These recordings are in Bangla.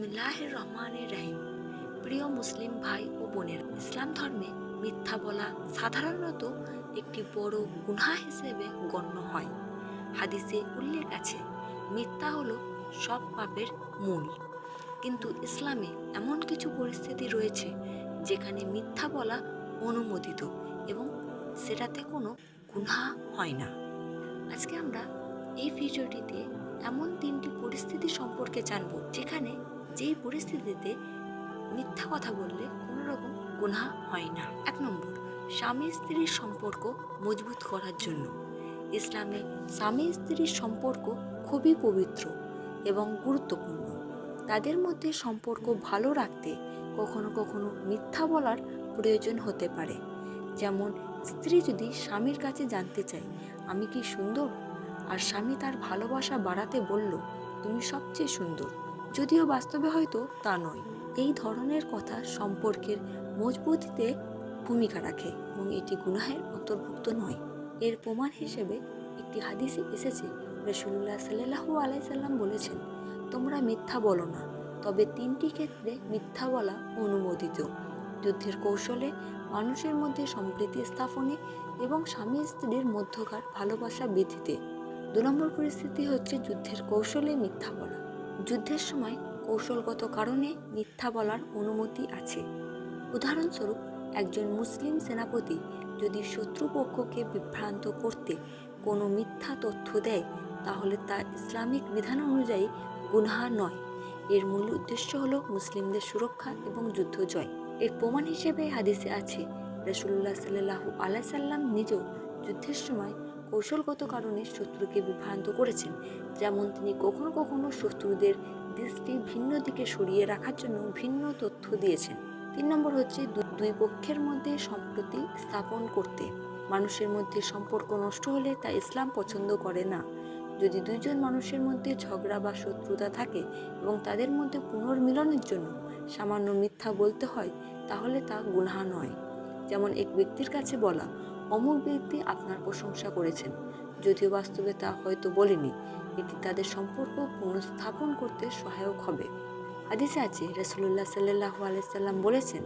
বিসমিল্লাহ রহমানের রাহিম। প্রিয় মুসলিম ভাই ও বোনের, ইসলাম ধর্মে মিথ্যা বলা সাধারণত একটি বড় গুনাহ হিসেবে গণ্য হয়। হাদিসে উল্লেখ আছে, মিথ্যা হলো সব পাপের মূল। কিন্তু ইসলামে এমন কিছু পরিস্থিতি রয়েছে যেখানে মিথ্যা বলা অনুমোদিত এবং সেটাতে কোনো গুনাহ হয় না। আজকে আমরা এই ভিডিওটিতে এমন তিনটি পরিস্থিতি সম্পর্কে জানব, যেখানে যেই পরিস্থিতিতে মিথ্যা কথা বললে কোনো রকম গুনাহ হয় না। এক নম্বর, স্বামী স্ত্রীর সম্পর্ক মজবুত করার জন্য। ইসলামে স্বামী স্ত্রীর সম্পর্ক খুবই পবিত্র এবং গুরুত্বপূর্ণ। তাদের মধ্যে সম্পর্ক ভালো রাখতে কখনো কখনো মিথ্যা বলার প্রয়োজন হতে পারে। যেমন, স্ত্রী যদি স্বামীর কাছে জানতে চায়, আমি কি সুন্দর? আর স্বামী তার ভালোবাসা বাড়াতে বলল, তুমি সবচেয়ে সুন্দর। যদিও বাস্তবে হয়তো তা নয়। এই ধরনের কথা সম্পর্কের মজবুতিতে ভূমিকা রাখে এবং এটি গুনাহের অন্তর্ভুক্ত নয়। এর প্রমাণ হিসেবে একটি হাদিসে এসেছে রসুল্লাহ সাল্লাহু আলাইসাল্লাম বলেছেন, তোমরা মিথ্যা বলো না, তবে তিনটি ক্ষেত্রে মিথ্যা বলা অনুমোদিত। যুদ্ধের কৌশলে মানুষের মধ্যে সম্প্রীতি স্থাপনে এবং স্বামী স্ত্রীর মধ্যকার ভালোবাসা বৃদ্ধিতে। দু নম্বর পরিস্থিতি হচ্ছে যুদ্ধের কৌশলে মিথ্যা বলা। যুদ্ধের সময় কৌশলগত কারণে মিথ্যা বলার অনুমতি আছে। উদাহরণস্বরূপ, একজন মুসলিম সেনাপতি যদি শত্রুপক্ষকে বিভ্রান্ত করতে কোনো মিথ্যা তথ্য দেয়, তাহলে তা ইসলামিক বিধান অনুযায়ী গুনহা নয়। এর মূল উদ্দেশ্য হলো মুসলিমদের সুরক্ষা এবং যুদ্ধ জয়। এর প্রমাণ হিসেবে হাদিসে আছে রসুল্লাহ সাল্লাহু আলাই সাল্লাম নিজেও যুদ্ধের সময় কৌশলগত কারণে শত্রুকে বিভ্রান্ত করেছেন, যেমন তিনি কখনো কখনো শত্রুদের দৃষ্টি ভিন্ন দিকে সরিয়ে রাখার জন্য ভিন্ন তথ্য দিয়েছেন। তিন নম্বর হচ্ছে দুই পক্ষের মধ্যে সম্প্রতি স্থাপন করতে। মানুষের মধ্যে সম্পর্ক নষ্ট হলে তা ইসলাম পছন্দ করে না। যদি দুইজন মানুষের মধ্যে ঝগড়া বা শত্রুতা থাকে এবং তাদের মধ্যে পুনর্মিলনের জন্য সামান্য মিথ্যা বলতে হয়, তাহলে তা গুনহা নয়। যেমন এক ব্যক্তির কাছে বলা অমুক ব্যক্তি আপনার প্রশংসা করেছেন। যদিও বাস্তবে তা হয়তো বলেনি, এটি তাদের সম্পর্ক পুনঃস্থাপন করতে সহায়ক হবে। হাদিসে আছে রসুল্লাহ সাল্লাহ আলাইসাল্লাম বলেছেন,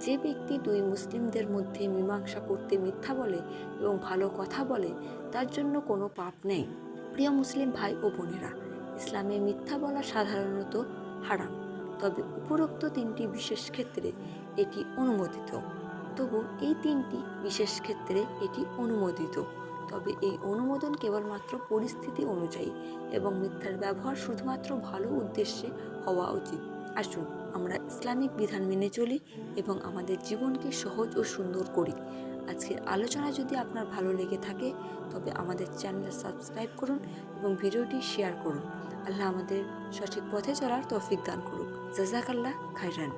যে ব্যক্তি দুই মুসলিমদের মধ্যে মীমাংসা করতে মিথ্যা বলে এবং ভালো কথা বলে, তার জন্য কোনো পাপ নেই। প্রিয় মুসলিম ভাই ও বোনেরা, ইসলামে মিথ্যা বলা সাধারণত হারাম। তবে উপরোক্ত তিনটি বিশেষ ক্ষেত্রে এটি অনুমোদিত। তবু এই তিনটি বিশেষ ক্ষেত্রে এটি অনুমোদিত। তবে এই অনুমোদন কেবলমাত্র পরিস্থিতি অনুযায়ী এবং মিথ্যার ব্যবহার শুধুমাত্র ভালো উদ্দেশ্যে হওয়া উচিত। আসুন, আমরা ইসলামিক বিধান মেনে চলি এবং আমাদের জীবনকে সহজ ও সুন্দর করি। আজকের আলোচনা যদি আপনার ভালো লেগে থাকে, তবে আমাদের চ্যানেল সাবস্ক্রাইব করুন এবং ভিডিওটি শেয়ার করুন। আল্লাহ আমাদের সঠিক পথে চলার তৌফিক দান করুক। জাজাকাল্লাহ খাইরান